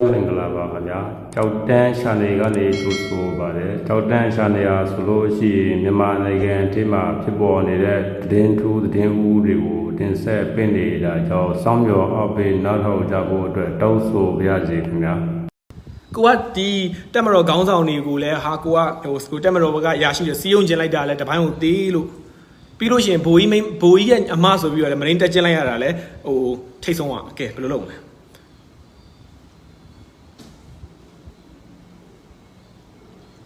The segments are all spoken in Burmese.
မင်္ဂလာပါခင်ဗျာကြောက်တန်းရှာနေကနေကြိုဆိုပါတယ်ကြောက်တန်းရှာနေရဆိုလို့ရှိရင်မြန်မာနိုင်ငံအထိမှာဖြစ်ပေါ်နေတဲ့သတင်းထူးသတင်းဦးတွေကိုတင်ဆက်ပင့်နေတာကြောင့်စောင်းမျောအပိနောက်ထောက်ကြဖို့အတွက်တောင်းဆိုပါရစေခင်ဗျာကိုကဒီတက်မတော်ခေါင်းဆောင်တွေကိုလည်းဟာကိုကဟိုကိုတက်မတော်ဘက်ကရရှိတဲ့စီးယုံကျင်လိုက်တာလည်းတပိုင်းကိုသေးလို့ပြီးလို့ရှိရင်ဘိုးကြီးမိန်းဘိုးကြီးရဲ့အမဆိုပြီးတော့လည်းမရင်းတက်ကျင်းလိုက်ရတာလည်းဟိုထိတ်ဆုံးอ่ะကဲဘယ်လိုလုပ်မလဲ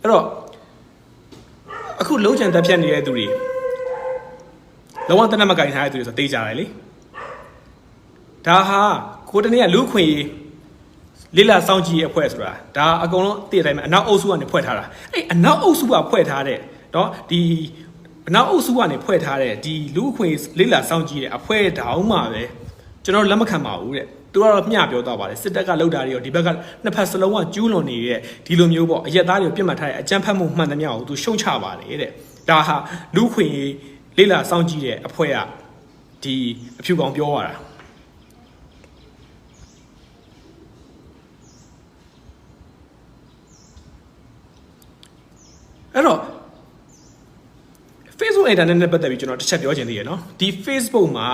အဲ့တော့အခုလုံးချန်တက်ဖြတ်နေတဲ့သူတွေလုံးဝတနက်မကင်ထားတဲ့သူတွေဆိုတေးကြတယ်လေဒါဟာကိုတနေ့ကလူခွင့်ရေး လိလာစောင့်ကြည့်ရဲ့အဖွဲ့ဆိုတာဒါအကုန်လုံးတည့်တိုင်းမှာအနောက်အုပ်စုကနေဖွဲ့ထားတာအဲ့အနောက်အုပ်စုကဖွဲ့ထားတဲ့เนาะဒီအနောက်အုပ်စုကနေဖွဲ့ထားတဲ့ဒီလူအခွင့်လိလာစောင့်ကြည့်တဲ့အဖွဲ့တောင်းမှာပဲကျွန်တော်လက်မခံပါဘူးတဲ့ သူကတော့မျှပြောသွားပါတယ်စစ်တပ်ကလှုပ်တာတွေရောဒီဘက်ကနှစ်ဖက်စလုံးကကျူးလွန်နေတဲ့ဒီလိုမျိုးပေါ့အရက်သားတွေကိုပြစ်မှတ်ထားတဲ့အကြမ်းဖက်မှုမှန်သမျှကိုသူရှုံချပါတယ်တဲ့ဒါဟာလူခွင့်လိလာစောင့်ကြည့်တဲ့အဖွဲ့ကဒီအဖြူကောင်ပြောရတာအဲ့တော့ Facebook internet နဲ့ပတ်သက်ပြီးကျွန်တော်တစ်ချက်ပြောချင်သေးရနော်ဒီ Facebook မှာ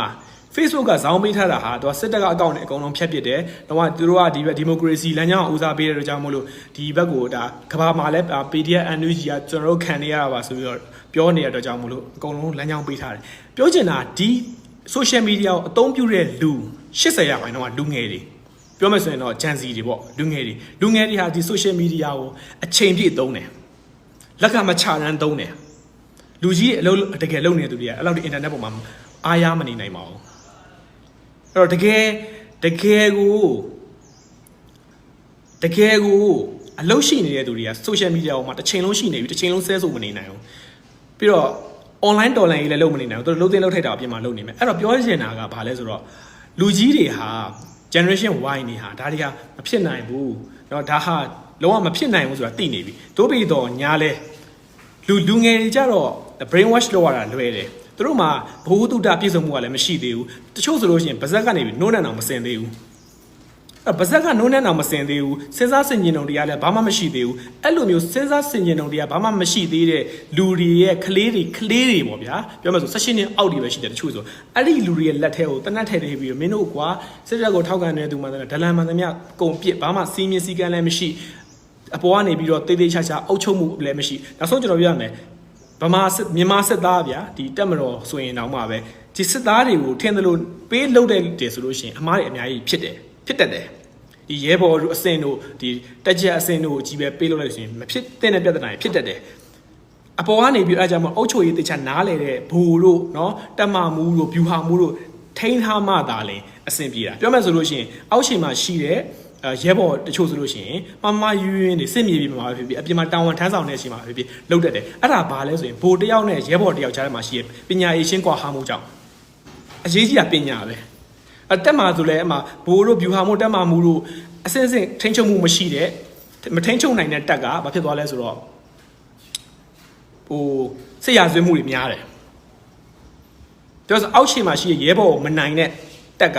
Facebook ကဇောင်းပေးထားတာဟာသူကစစ်တပ်ကအကောင့်နဲ့အကုန်လုံးဖျက်ပစ်တယ်။တော့သူတို့ကဒီဘက်ဒီမိုကရေစီလမ်းကြောင်းဦးစားပေးတဲ့အတွက်ကြောင့်မို့လို့ဒီဘက်ကိုဒါကဘာမှာလဲ PDF NUG ကကျွန်တော်တို့ခံနေရတာပါဆိုပြီးတော့ပြောနေတဲ့အတွက်ကြောင့်မို့လို့အကုန်လုံးလမ်းကြောင်းပေးထားတယ်။ပြောချင်တာဒီ social media ကိုအသုံးပြုတဲ့လူ80ရာခိုင်နှုန်းကလူငယ်တွေပြောမယ်ဆိုရင်တော့ Gen Z တွေပေါ့လူငယ်တွေလူငယ်တွေဟာဒီ social media ကိုအချိန်ပြည့်သုံးတယ်။လက်ကမချရန်သုံးတယ်လူကြီးအလုပ်တကယ်လုပ်နေတဲ့သူတွေကအဲ့လောက်ဒီအင်တာနက်ပေါ်မှာအားရမနေနိုင်ပါဘူး အဲ့တော့တကယ်တကယ်ကိုတကယ်ကိုအလုပ်ရှိနေတဲ့သူတွေက social media ပေါ်မှာတစ်ချိန်လုံးရှိနေပြီတစ်ချိန်လုံးဆဲဆိုမနေနိုင်ဘူးပြီးတော့ online တော်လိုင်းကြီးလည်းလုပ်မနေနိုင်ဘူးသူတို့လုံးသိမ်းလောက်ထိုက်တာအပြင်မှာလုပ်နေမယ်အဲ့တော့ပြောချင်တာကဘာလဲဆိုတော့လူကြီးတွေဟာ generation Y နေဟာဒါတွေကမဖြစ်နိုင်ဘူးเนาะဒါဟာလုံးဝမဖြစ်နိုင်ဘူးဆိုတာသိနေပြီတို့ပြီးတော့ညာလဲ လူလူငယ်တွေကြတော့ brain wash လုပ်ရတာလွယ်တယ် သူတို့မှာဘ ഹു တုတပြည့်စုံမှုကလည်းမရှိသေးဘူးတချို့ဆိုလို့ရှိရင်ဗဇက်ကနေပြီးနိုးနဲ့အောင်မစင်သေးဘူးအဲဗဇက်ကနိုးနဲ့အောင်မစင်သေးဘူးစဉ်းစားဆင်ခြင်တုံတရားလည်းဘာမှမရှိသေးဘူးအဲ့လိုမျိုးစဉ်းစားဆင်ခြင်တုံတရားဘာမှမရှိသေးတဲ့လူတွေရဲ့ကလေးတွေကလေးတွေပေါ့ဗျာပြောမှဆို16နှစ်အောက်တွေပဲရှိတယ်တချို့ဆိုအဲ့ဒီလူတွေရဲ့လက်ထဲကိုတနတ်ထဲထည့်ပြီးတော့မင်းတို့ကွာစစ်တပ်ကိုထောက်ခံနေတဲ့သူမှန်တယ်ဒလန်မှန်တယ်မြကုန်ပစ်ဘာမှစီးမြင်စည်းကမ်းလည်းမရှိအပေါ်ကနေပြီးတော့တေးသေးချာချာအုပ်ချုပ်မှုလည်းမရှိနောက်ဆုံးကျွန်တော်ပြောရမယ် ဗမာစစ်မြန်မာစစ်သားဗျာဒီတက်မတော်ဆိုရင်တောင်မှပဲဒီစစ်သားတွေကိုထင်တယ်လို့ပေးလုပ်တဲ့တယ်ဆိုလို့ရှိရင်အမားတွေအများကြီးဖြစ်တယ်ဖြစ်တတ်တယ်ဒီရဲဘော်တို့အစင်တို့ဒီတက်ချက်အစင်တို့ကိုကြီးပဲပေးလုပ်လိုက်လို့ရှိရင်မဖြစ်တဲ့ပြဿနာတွေဖြစ်တတ်တယ်အပေါ်ကနေပြီးအဲ့ကြောင့်မအုတ်ချုပ်ရေးတခြားနားလေတဲ့ဘူတို့เนาะတက်မမူးတို့ဗျူဟာမူးတို့ထိန်းထားမှသာလေအဆင်ပြေတာပြောမယ်ဆိုလို့ရှိရင်အောက်ခြေမှာရှိတဲ့အဲ ရဲဘော်တချို့ဆိုလို့ရှိရင်မမယူရင်းနေစစ်မြေပြင်မှာဖြစ်ဖြစ်အပြင်မှာတာဝန်ထမ်းဆောင်တဲ့အချိန်မှာဖြစ်ဖြစ်လုပ်တတ်တယ်အဲ့ဒါဘာလဲဆိုရင်ဘိုလ်တယောက်နဲ့ရဲဘော်တယောက်ကြားထဲမှာရှိရပညာရေးရှင်းကွာဟာမှုကြောင့်အရေးကြီးတာပညာပဲအတက်မှာဆိုလဲအမှဘိုလ်တို့ဗျူဟာမို့တက်မှာမူတို့အစင်းစင်းထိန်းချုပ်မှုမရှိတဲ့မထိန်းချုပ်နိုင်တဲ့တက်ကဘာဖြစ်သွားလဲဆိုတော့ဟိုစစ်ရာဇဝတ်မှုတွေများတယ်ပြောဆိုအောက်ခြေမှာရှိရရဲဘော်မနိုင်တဲ့တက်က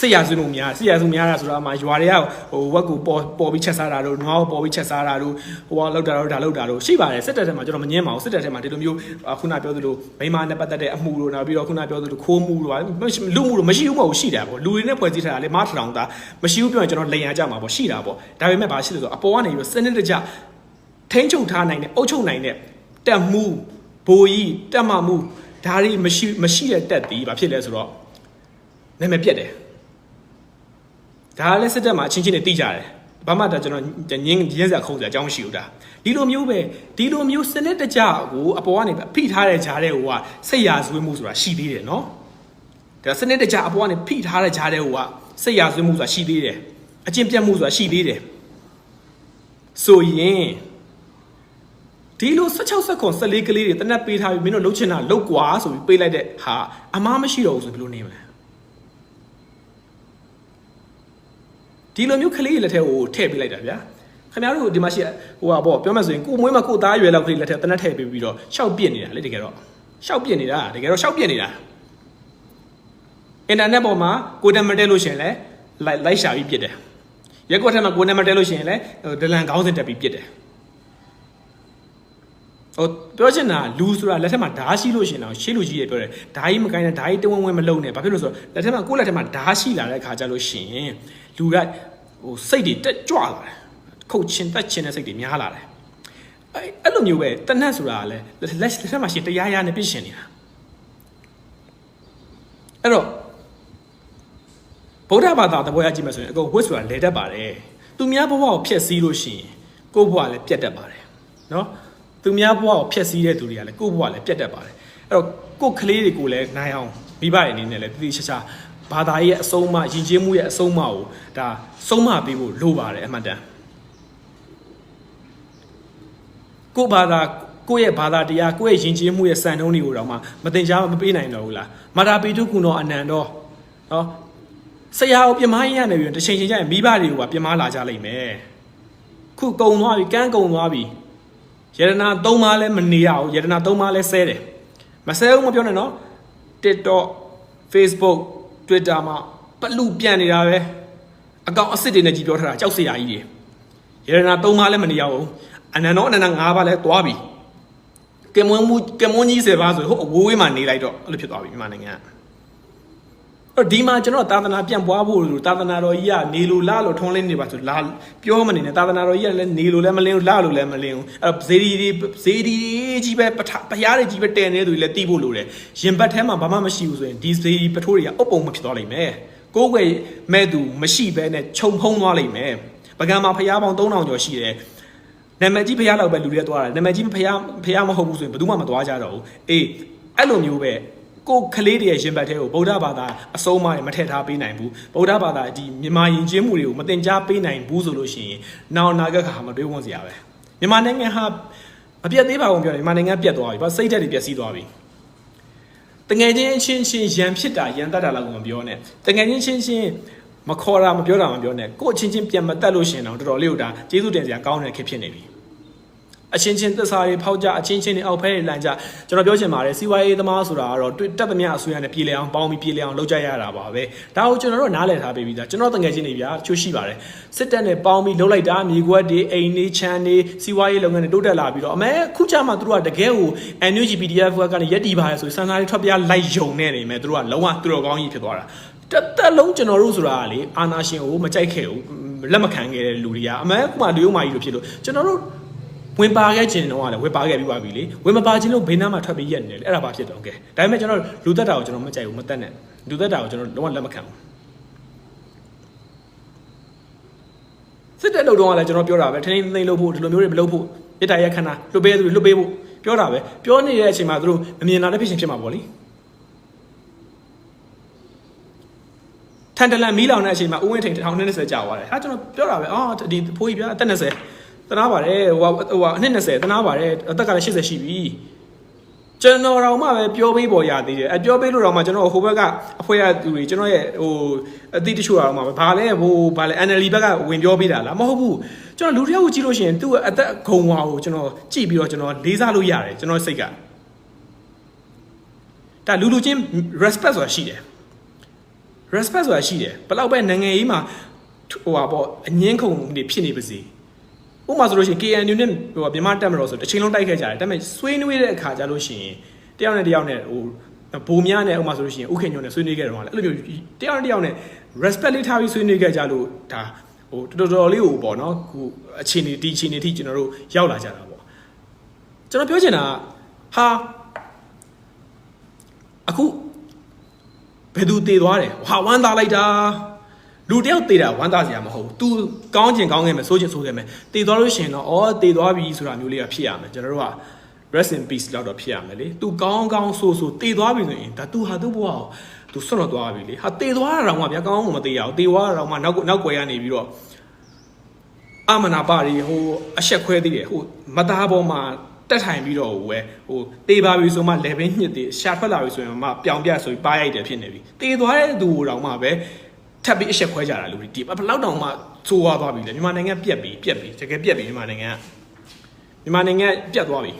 စစ်ရာဇဝမှုများစစ်ရာဇဝများတာဆိုတော့အမှရွာတွေကဟိုဝက်ကိုပေါ်ပေါ်ပြီးချက်စားတာတို့နွားကိုပေါ်ပြီးချက်စားတာတို့ဟိုကလောက်တာတို့ဒါလောက်တာတို့ရှိပါတယ်စစ်တပ်ထဲမှာကျွန်တော်မငင်းပါဘူးစစ်တပ်ထဲမှာဒီလိုမျိုးခုနပြောသလိုမိမနဲ့ပတ်သက်တဲ့အမှုတို့နောက်ပြီးတော့ခုနပြောသလိုခိုးမှုတို့လူမှုတို့မရှိဘူးမဟုတ်ရှိတာပေါ့လူတွေနဲ့ဖွဲ့စည်းထားတာလေမားထောင်တာမရှိဘူးပြောရင်ကျွန်တော်လိန်ရကြမှာပေါ့ရှိတာပေါ့ဒါပေမဲ့ဘာရှိလို့ဆိုအပေါ်ကနေပြီးစနစ်တကျထိန်းချုပ်ထားနိုင်တဲ့အုပ်ချုပ်နိုင်တဲ့တက်မှုဘိုးကြီးတက်မှမှုဒါတွေမရှိမရှိတဲ့တက်တီးဘာဖြစ်လဲဆိုတော့နာမည်ပြက်တယ် ဒါလည်းစစ်တပ်မှာအချင်းချင်းတွေတိကြတယ်ဘာမှတော့ကျွန်တော်ညင်းရင်းစရာခုံစရာအကြောင်းမရှိဘူးဒါဒီလိုမျိုးပဲဒီလိုမျိုးစနစ်တကျကိုအပေါ်ကနေဖိထားတဲ့ဂျားတဲ့ဟိုကစိတ်ရာဇဝတ်မှုဆိုတာရှိသေးတယ်နော်ဒါစနစ်တကျအပေါ်ကနေဖိထားတဲ့ဂျားတဲ့ဟိုကစိတ်ရာဇဝတ်မှုဆိုတာရှိသေးတယ်အကျင့်ပြတ်မှုဆိုတာရှိသေးတယ်ဆိုရင်ဒီလို16စက္ကွန်14ကလေးတွေတနက်ပေးထားပြီးမင်းတို့လှုပ်ချင်တာလှုပ်ကွာဆိုပြီးပေးလိုက်တဲ့ဟာအမားမရှိတော့ဘူးဆိုဘယ်လိုနေမလဲ ဒီလိုမျိုးကလေးလက်ထဲကိုထည့်ပေးလိုက်တာဗျာခင်ဗျားတို့ဒီမှာရှိဟိုဟာပေါ့ပြောမှဆိုရင်ကိုမွေးမကိုသားရွယ်လောက်ကလေးလက်ထဲတနက်ထည့်ပေးပြီးတော့ရှောက်ပြစ်နေတာလေတကယ်တော့ရှောက်ပြစ်နေတာတကယ်တော့ရှောက်ပြစ်နေတာအင်တာနက်ပေါ်မှာကိုတမတဲလို့ရှရင်လဲလိုက်လိုက်ရှာပြီးပြစ်တယ်ရက်ကွက်ထဲမှာကိုယ်နဲ့မတဲလို့ရှိရင်လည်းဟိုဒလန်ခေါင်းစဉ်တက်ပြီးပြစ်တယ်ဟိုပြောချင်တာလူဆိုတာလက်ထက်မှာဓာရှိလို့ရှိရင်တော့ရှေ့လူကြီးတွေပြောတယ်ဓာကြီးမကိုင်းနဲ့ဓာကြီးတဝင်းဝင်းမလုံနဲ့ဘာဖြစ်လို့ဆိုတော့လက်ထက်မှာကိုယ့်လက်ထက်မှာဓာရှိလာတဲ့ခါကျလို့ရှိရင် လူကဟိုစိတ်တွေတက်ကြွလာတယ်ခုတ်ချင်းတက်ချင်းတဲ့စိတ်တွေများလာတယ်အဲ့အဲ့လိုမျိုးပဲတနတ်ဆိုတာကလည်းလက်လက်လက်ထက်မှာရှိရင်တရားရနဲ့ပြစ်ရှင်နေတာအဲ့တော့ဗုဒ္ဓဘာသာသဘောရကြည့်မယ်ဆိုရင်အကုန်ဝတ်ဆိုတာလဲတတ်ပါတယ်။သူများဘဝကိုဖျက်ဆီးလို့ရှိရင်ကိုယ့်ဘဝလည်းပြတ်တတ်ပါတယ်။နော်။သူများဘဝကိုဖျက်ဆီးတဲ့သူတွေကလည်းကိုယ့်ဘဝလည်းပြတ်တတ်ပါတယ်။အဲ့တော့ကိုယ့်ကလေးတွေကိုလည်းနိုင်အောင်မိဘတွေအနေနဲ့လည်းတတိချာချာ ဘာသာရေးရဲ့အဆုံးအမယဉ်ကျေးမှုရဲ့အဆုံးအမကိုဒါဆုံးမပေးဖို့လိုပါတယ်အမှန်တန်။ကိုယ့်ဘာသာကိုယ့်ရဲ့ဘာသာတရားကိုယ့်ရဲ့ယဉ်ကျေးမှုရဲ့စံနှုန်းတွေကိုတော့မှမတင် जा မပေးနိုင်တော့ဘူးလား။မာတာပေတုကုနောအနန္တောနော်ဆရာကိုပြမရင်းရနေပြီတစ်ချိန်ချိန်ကျရင်မိဘတွေကိုပါပြမလာကြလိမ့်မယ်ခုကုံသွားပြီကန်းကုံသွားပြီယရနာ၃ပါးလည်းမနေရဘူးယရနာ၃ပါးလည်းဆဲတယ်မဆဲဘူးမပြောနဲ့နော် TikTok Facebook Twitter မှာပလူပြန်နေတာပဲအကောင့်အစ်စ်တွေနဲ့ကြည်ပြောထားတာကြောက်စရာကြီးတွေယရနာ၃ပါးလည်းမနေရဘူးအနန္တောအနန္တ၅ပါးလည်းသွားပြီကမွန်းမူကမွန်းကြီး၁၀ပါးဆိုဟိုအဝေးဝေးမှာနေလိုက်တော့အဲ့လိုဖြစ်သွားပြီမြန်မာနိုင်ငံက အဲ့ဒီမှာကျွန်တော်သာသနာပြန်ပွားဖို့လို့သာသနာတော်ကြီးကနေလို့လာလို့ထုံးလင်းနေပါဆိုလာပြောမနေနဲ့သာသနာတော်ကြီးကလည်းနေလို့လည်းမလင်းဘူးလာလို့လည်းမလင်းဘူးအဲ့တော့ဇေဒီဒီဇေဒီကြီးပဲပထပရားတွေကြီးပဲတဲနေသူတွေလည်းတီးဖို့လိုတယ်ရင်ဘတ်ထဲမှာဘာမှမရှိဘူးဆိုရင်ဒီဇေဒီပထိုးတွေကအုပ်ပုံမဖြစ်သွားလိမ့်မယ်ကိုယ်ွယ်မဲ့သူမရှိဘဲနဲ့ခြုံဖုံးသွားလိမ့်မယ်ပကံမှာဖရားပေါင်း3000ကျော်ရှိတယ်နာမည်ကြီးဖရားလောက်ပဲလူတွေသွားတယ်နာမည်ကြီးဖရားဖရားမဟုတ်ဘူးဆိုရင်ဘယ်သူမှမသွားကြတော့ဘူးအေးအဲ့လိုမျိုးပဲ ကိုယ်ကလေးတွေရဲ့ရင်ဘတ်ထဲကိုဗုဒ္ဓဘာသာအဆုံးအမတွေမထည့်ထားပေးနိုင်ဘူးဗုဒ္ဓဘာသာဒီမြန်မာယဉ်ကျေးမှုတွေကိုမတင် जा ပေးနိုင်ဘူးဆိုလို့ရှိရင်နောင်နာဂတ်ခါမတွေးဝန်းစရာပဲမြန်မာနိုင်ငံဟာမပြတ်သေးပါဘူးပြောတယ်မြန်မာနိုင်ငံပြတ်သွားပြီဘာစိတ်ဓာတ်တွေပြတ်စီးသွားပြီတငယ်ချင်းအချင်းချင်းရန်ဖြစ်တာရန်တတ်တာလောက်ကိုမပြောနဲ့တငယ်ချင်းချင်းချင်းမခေါ်တာမပြောတာမပြောနဲ့ကိုယ့်အချင်းချင်းပြန်မတက်လို့ရှရင်တော့တော်တော်လေးဟိုဒါကျေးဇူးတင်စရာကောင်းတဲ့ခေတ်ဖြစ်နေပြီ အချင်းချင်းသစ္စာတွေဖောက်ကြအချင်းချင်းတွေအောက်ဖဲတွေလန်ကြကျွန်တော်ပြောချင်ပါတယ်စီဝါရေးသမားဆိုတာကတော့တွေ့တက်သမျှအဆွေရနဲ့ပြည်လည်အောင်ပေါင်းပြီးပြည်လည်အောင်လုပ်ကြရတာပါပဲဒါကိုကျွန်တော်တို့နားလည်ထားပေးပြီးသားကျွန်တော်တငယ်ချင်းတွေဗျာချိုးရှိပါတယ်စစ်တပ်နဲ့ပေါင်းပြီးလုပ်လိုက်တာမြေကွက်တွေအိမ်တွေချမ်းတွေစီဝါရေးလုပ်ငန်းတွေတိုးတက်လာပြီးတော့အမဲခုချမှသူတို့ကတကယ်ကို NUG PDF ကနေရက်တီပါတယ်ဆိုစံစာတွေထွက်ပြလိုက်ယုံနေနေမယ်သူတို့ကလုံးဝသူတို့ကောင်းကြီးဖြစ်သွားတာတက်တက်လုံးကျွန်တော်တို့ဆိုတာကလေအာနာရှင်ကိုမကြိုက်ခဲ့ဘူးလက်မခံခဲ့တဲ့လူတွေကအမဲခုမှလူယုံမာကြီးလိုဖြစ်လို့ကျွန်တော်တို့ ဝင်ပါခဲ့ခြင်းတော့လည်းဝင်ပါခဲ့ပြီးပါပြီလေဝင်မပါခြင်းလို့ဘေးနားမှာထွက်ပြီးရက်နေတယ်လေအဲ့ဒါဘာဖြစ်တော့ကဲဒါပေမဲ့ကျွန်တော်လူသက်တာကိုကျွန်တော်မကြိုက်ဘူးမတက်နဲ့လူသက်တာကိုကျွန်တော်လုံးဝလက်မခံဘူးစစ်တဲ့လုံတော့ကလည်းကျွန်တော်ပြောတာပဲထင်းထင်းသိမ့်လို့ဖို့ဒီလိုမျိုးတွေမလုပ်ဖို့ပြစ်တာရက်ခဏလွတ်ပေးသူတွေလွတ်ပေးဖို့ပြောတာပဲပြောနေတဲ့အချိန်မှာသူတို့မမြင်တာလည်းဖြစ်ရှင်ဖြစ်မှာပေါ့လေထန်တလန်မီးလောင်တဲ့အချိန်မှာဦးဝင်းထိန်1020ကြာသွားတယ်ဟာကျွန်တော်ပြောတာပဲအော်ဒီဖိုးကြီးပြအသက်20 တနာပါတယ်ဟိုဟိုအနှစ်20တနာပါတယ်အသက်ကလည်း80ရှိပြီကျွန်တော်တော့မှပဲပြောပေးပေါ်ရသေးတယ်အပြောပေးလို့တော့မှကျွန်တော်ဟိုဘက်ကအဖွဲရသူတွေကျွန်တော်ရဲ့ဟိုအသည့်တချို့တော့မှပဲဘာလဲဟိုဘာလဲ NLD ဘက်ကဝင်ပြောပေးတာလားမဟုတ်ဘူးကျွန်တော်လူတစ်ယောက်ကိုကြည့်လို့ရှိရင်သူ့အသက်ဂုံဝါကိုကျွန်တော်ကြည့်ပြီးတော့ကျွန်တော်လေးစားလို့ရတယ်ကျွန်တော်စိတ်ကဒါလူလူချင်း respect ဆိုတာရှိတယ် respect ဆိုတာရှိတယ်ဘယ်တော့ပဲနိုင်ငံရေးမှာဟိုပါပေါ့အငင်းခုန်နေဖြစ်နေပါစေ ဥပမာဆိုလို့ရှိရင် KNU နဲ့ဟိုမြန်မာတက်မတော်ဆိုတစ်ချိန်လုံးတိုက်ခဲ့ကြတယ်ဒါပေမဲ့ဆွေးနွေးတဲ့အခါကျလို့ရှိရင်တယောက်နဲ့တယောက်နဲ့ဟိုဘိုးများနဲ့ဥပမာဆိုလို့ရှိရင်ဥခင်ညွန့်နဲ့ဆွေးနွေးခဲ့တယ်မှာအဲ့လိုမျိုးတယောက်နဲ့တယောက်နဲ့ respect လေးထားပြီးဆွေးနွေးခဲ့ကြလို့ဒါဟိုတော်တော်လေးကိုပေါ့နော်ခုအခြေအနေဒီအခြေအနေထိကျွန်တော်တို့ရောက်လာကြတာပေါ့ကျွန်တော်ပြောချင်တာဟာအခုဘယ်သူတည်သွားတယ်ဟာဝမ်းသာလိုက်တာ လူတယောက်တည်တာဝမ်းသာစရာမဟုတ်ဘူး तू ကောင်းကျင်ကောင်းခဲ့မယ်ဆိုးကျင်ဆိုးခဲ့မယ်တည်သွားလို့ရှိရင်တော့အော်တည်သွားပြီဆိုတာမျိုးလေးကဖြစ်ရမယ်ကျွန်တော်တို့က rest in peace လောက်တော့ဖြစ်ရမယ်လေ तू ကောင်းကောင်းဆိုးဆိုးတည်သွားပြီဆိုရင်ဒါ तू ဟာသူ့ဘဝကို तू ဆွတ်တော့သွားပြီလေဟာတည်သွားတာတော့မှဗျာကောင်းကောင်းမတည်ရအောင်တည်သွားတာတော့မှနောက်နောက်ွယ်ရနေပြီးတော့အမနာပါရီဟိုအဆက်ခွဲသေးတယ်ဟိုမသားပေါ်မှာတက်ထိုင်ပြီးတော့ဟိုပဲဟိုတေးပါပြီဆိုမှ level ညစ်သေးရှာထွက်လာပြီဆိုရင်မှပြောင်ပြဆိုပြီးပါရိုက်တယ်ဖြစ်နေပြီတေးသွားတဲ့သူတော့မှပဲ ထပ်ပြီးအဆက်ခွဲကြတာလူတွေဒီဘလောက်တောင်မှသိုးသွားသွားပြီလေမြန်မာနိုင်ငံပြက်ပြီပြက်ပြီတကယ်ပြက်ပြီမြန်မာနိုင်ငံကမြန်မာနိုင်ငံပြက်သွားပြီ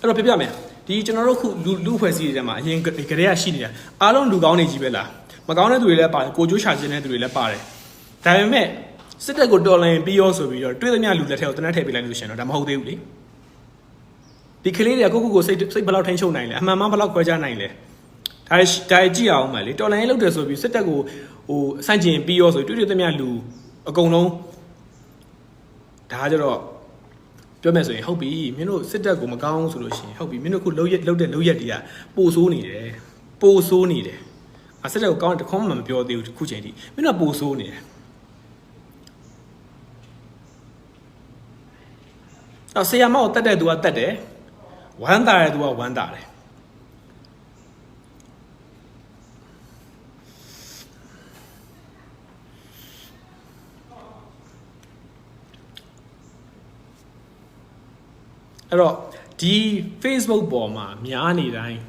အဲ့တော့ပြပြမယ်ဒီကျွန်တော်တို့ခုလူလူဖွဲ့စည်းတွေထဲမှာအရင်ကကလေးကရှိနေတာအားလုံးလူကောင်းနေကြီးပဲလားမကောင်းတဲ့သူတွေလည်းပါတယ်ကိုကျိုးရှာခြင်းတဲ့သူတွေလည်းပါတယ်ဒါပေမဲ့ စစ်တပ်ကိုတော်လှန်ပြီးရောဆိုပြီးတော့တွေးသမျှလူလက်ထက်ကိုတနက်ထည့်ပေးလိုက်လို့ရှိရင်တော့ဒါမဟုတ်သေးဘူးလေဒီကလေးတွေကကိုကိုကိုစိတ်စိတ်ဘယ်လောက်ထိန်းချုပ်နိုင်လဲအမှန်မှန်ဘယ်လောက်ခွဲခြားနိုင်လဲဒါဒါကြည့်အောင်မယ်လေတော်လှန်ရေးလုပ်တယ်ဆိုပြီးစစ်တပ်ကိုဟိုစန့်ကျင်ပြီးရောဆိုပြီးတွေးတွေးသမျှလူအကုန်လုံးဒါကြတော့ပြောမယ်ဆိုရင်ဟုတ်ပြီမင်းတို့စစ်တပ်ကိုမကောင်းဆိုလို့ရှိရင်ဟုတ်ပြီမင်းတို့ခုလှုပ်ရက်လှုပ်တဲ့လှုပ်ရက်တွေကပိုဆိုးနေတယ်ပိုဆိုးနေတယ်အစစ်တပ်ကိုကောင်းတခေါမှမပြောသေးဘူးခုချိန်ထိမင်းတို့ကပိုဆိုးနေတယ် အော်ဆီယာမောက်တက်တဲ့သူကတက်တယ်ဝမ်းတာတဲ့သူကဝမ်းတာတယ်အဲ့တော့ဒီ Facebook ပေါ်မှာများနေတိုင်း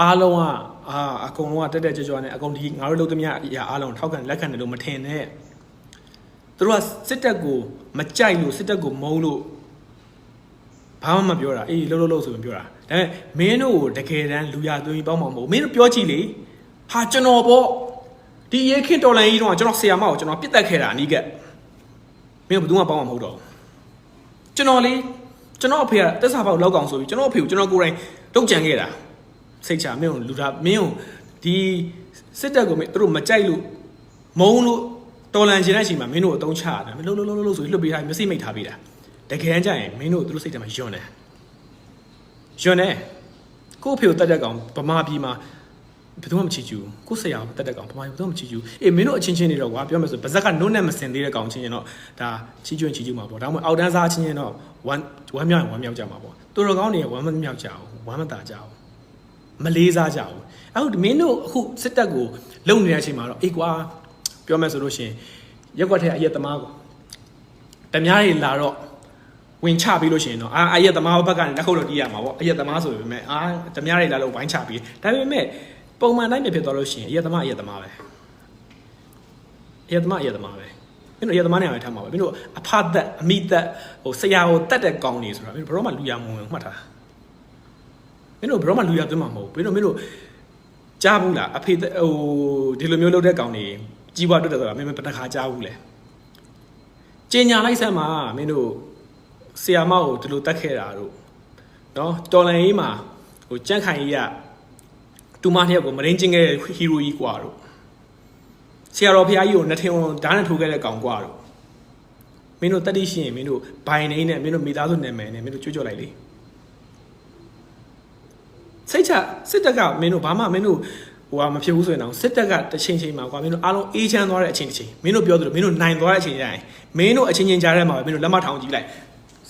အားလုံးကအာအကုန်လုံးကတက်တက်ကြွကြွနဲ့အကုန်ဒီငါတို့လုပ်သမျှအရာအားလုံးထောက်ခံလက်ခံတယ်လို့မထင်နဲ့ သူတို့ကစစ်တပ်ကိုမကြိုက်လို့စစ်တပ်ကိုမုန်းလို့ဘာမှမပြောတာအေးလှုပ်လှုပ်လှုပ်ဆိုရင်ပြောတာဒါပေမဲ့မင်းတို့ကိုတကယ်တမ်းလူရသွင်းပေါင်းမှာမဟုတ်ဘူးမင်းတို့ပြောကြည့်လေဟာကျွန်တော်ပေါ့ဒီရေခင်တော်လိုင်းကြီးတော့ကျွန်တော်ဆရာမကိုကျွန်တော်ပြစ်တက်ခဲ့တာအနီးကပ်မင်းတို့ဘယ်သူမှပေါင်းမှာမဟုတ်တော့ဘူးကျွန်တော်လေကျွန်တော်အဖေကတက်စာပေါက်လောက်ကောင်ဆိုပြီးကျွန်တော်အဖေကိုကျွန်တော်ကိုယ်တိုင်တုတ်ကြံခဲ့တာစိတ်ချမင်းကိုလူသားမင်းကိုဒီစစ်တပ်ကိုမင်းတို့မကြိုက်လို့မုန်းလို့ တော်လန်ချင်တဲ့အချိန်မှာမင်းတို့အတုံးချရတယ်မင်းလှုပ်လှုပ်လှုပ်လှုပ်ဆိုပြီးလှုပ်ပေးထားမျက်စိမိတ်ထားပေးတာတကယ်ကြရင်မင်းတို့သူတို့စိတ်ထဲမှာယွန်းတယ်ယွန်းတယ်ကို့အဖေကိုတတ်တဲ့ကောင်ဗမာပြည်မှာဘယ်သူမှမချီကျူကို့ဆရာကိုတတ်တဲ့ကောင်ဗမာပြည်ဘယ်သူမှမချီကျူအေးမင်းတို့အချင်းချင်းနေတော့ကွာပြောမယ်ဆိုဗဇက်ကနိုးနဲ့မစင်သေးတဲ့ကောင်ချင်းချင်းတော့ဒါချီကျွန်းချီကျူမှာပေါ့ဒါမှမဟုတ်အောက်တန်းစားချင်းချင်းတော့ဝမ်းဝမ်းမြောက်ရင်ဝမ်းမြောက်ကြမှာပေါ့သူတော်ကောင်းတွေကဝမ်းမမြောက်ကြဘူးဝမ်းမသာကြဘူးမလေးစားကြဘူးအခုမင်းတို့အခုစစ်တပ်ကိုလုံနေတဲ့အချိန်မှာတော့အေးကွာ ပြောမယ်ဆိုလို့ရှိရင်ရက်ွက်ထဲအရက်သမားကိုတမားတွေလာတော့ဝင်ချပြီးလို့ရှိရင်တော့အာအရက်သမားဘက်ကနေလက်ခုပ်တော့တီးရမှာပေါ့အရက်သမားဆိုပေမဲ့အာတမားတွေလာလို့ဝိုင်းချပြီးဒါပေမဲ့ပုံမှန်တိုင်းပဲဖြစ်သွားလို့ရှိရင်အရက်သမားအရက်သမားပဲအရက်သမားအရက်သမားပဲမင်းတို့အရက်သမားနေရာမှာထားမှာပဲမင်းတို့အဖသက်အမိသက်ဟိုဆရာကိုတတ်တဲ့ကောင်းနေဆိုတာမင်းတို့ဘယ်တော့မှလူရမဝင်မှတ်ထားမင်းတို့ဘယ်တော့မှလူရသွင်းမှာမဟုတ်ဘူးမင်းတို့မင်းတို့ကြားဘူးလားအဖေဟိုဒီလိုမျိုးလုပ်တဲ့ကောင်တွေ ကြီးပွားတွတ်တယ်ဆိုတာမင်းမတခါကြားဘူးလေကျင်ညာလိုက်စမ်းမှာမင်းတို့ဆီယာမောက်ကိုဒီလိုတတ်ခဲ့တာတို့နော်တော်လန်ရေးမှာဟိုကြန့်ခိုင်ကြီးကတူမတစ်ယောက်ကိုမရင်းချင်းခဲ့တဲ့ဟီရိုကြီးกว่าတို့ဆရာတော်ဖះကြီးကိုနှစ်ထင်ဓာတ်နဲ့ထိုးခဲ့တဲ့ကောင်กว่าတို့မင်းတို့တတိရှိရင်မင်းတို့ဘိုင်နေနဲ့မင်းတို့မိသားစုနာမည်နဲ့မင်းတို့ကြွကြွလိုက်လေစိတ်ချစစ်တပ်ကမင်းတို့ဘာမှမင်းတို့ ဟိုဟာမဖြစ်ဘူးဆိုရင်တော့စစ်တပ်ကတစ်ချိန်ချိန်မှာကွာမင်းတို့အားလုံးအေးချမ်းသွားတဲ့အချိန်တစ်ချိန်မင်းတို့ပြောသလိုမင်းတို့နိုင်သွားတဲ့အချိန်ကျရင်မင်းတို့အချင်းချင်းကြားထဲမှာပဲမင်းတို့လက်မထောင်ကြည့်လိုက်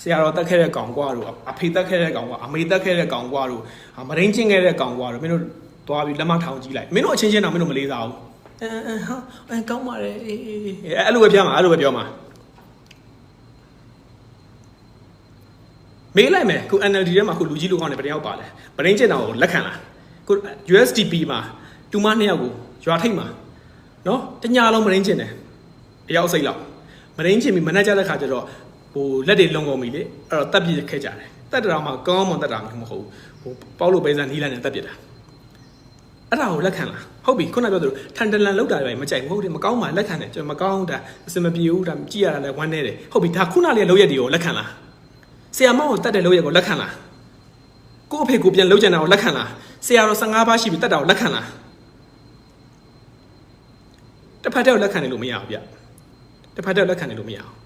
ဆရာတော်တက်ခဲ့တဲ့ကောင်ကွာတို့အဖေတက်ခဲ့တဲ့ကောင်ကွာအမေတက်ခဲ့တဲ့ကောင်ကွာတို့မရင်းချင်းခဲ့တဲ့ကောင်ကွာတို့မင်းတို့သွားပြီးလက်မထောင်ကြည့်လိုက်မင်းတို့အချင်းချင်းတော့မင်းတို့မလေးစားဘူးအဲအဲဟာအဲကောင်းပါတယ်အေးအေးအဲ့လိုပဲပြောမှာအဲ့လိုပဲပြောမှာမေးလိုက်မယ်ခု NLD ထဲမှာခုလူကြီးလူကောင်းနေဘယ်တယောက်ပါလဲဗရင်းကျင်တော်ကိုလက်ခံလားခု USDP မှာ တူမနှစ်ယောက်ကိုရွာထိတ်မှာနော်တညာလုံးမရင်းကျင်တယ်အရောက်စိတ်လောက်မရင်းကျင်ပြီးမနှက်ကြတဲ့ခါကျတော့ဟိုလက်တွေလုံကုန်ပြီလေအဲ့တော့တက်ပြစ်ခဲ့ကြတယ်တက်တော်မှာကောင်းမှတက်တာမဟုတ်ဘူးဟိုပေါက်လို့ပဲစားနီးလန်းနဲ့တက်ပြစ်တာအဲ့ဒါကိုလက်ခံလားဟုတ်ပြီခုနပြောသလိုထန်တလန်လောက်တာပဲမကြိုက်ဘူးဟုတ်တယ်မကောင်းမှလက်ခံတယ်ကျွန်တော်မကောင်းတာအစမပြေဘူးဒါကြည့်ရတာလည်းဝမ်းနေတယ်ဟုတ်ပြီဒါခုနလေးလောက်ရက်တွေကိုလက်ခံလားဆရာမောင်ကိုတက်တဲ့လောက်ရက်ကိုလက်ခံလားကို့အဖေကိုပြန်လောက်ကြံတာကိုလက်ခံလားဆရာတော်15ပါးရှိပြီတက်တာကိုလက်ခံလား တစ်ဖက်တည်းကိုလက်ခံတယ်လို့မရဘူးဗျတစ်ဖက်တည်းကိုလက်ခံတယ်လို့မရဘူး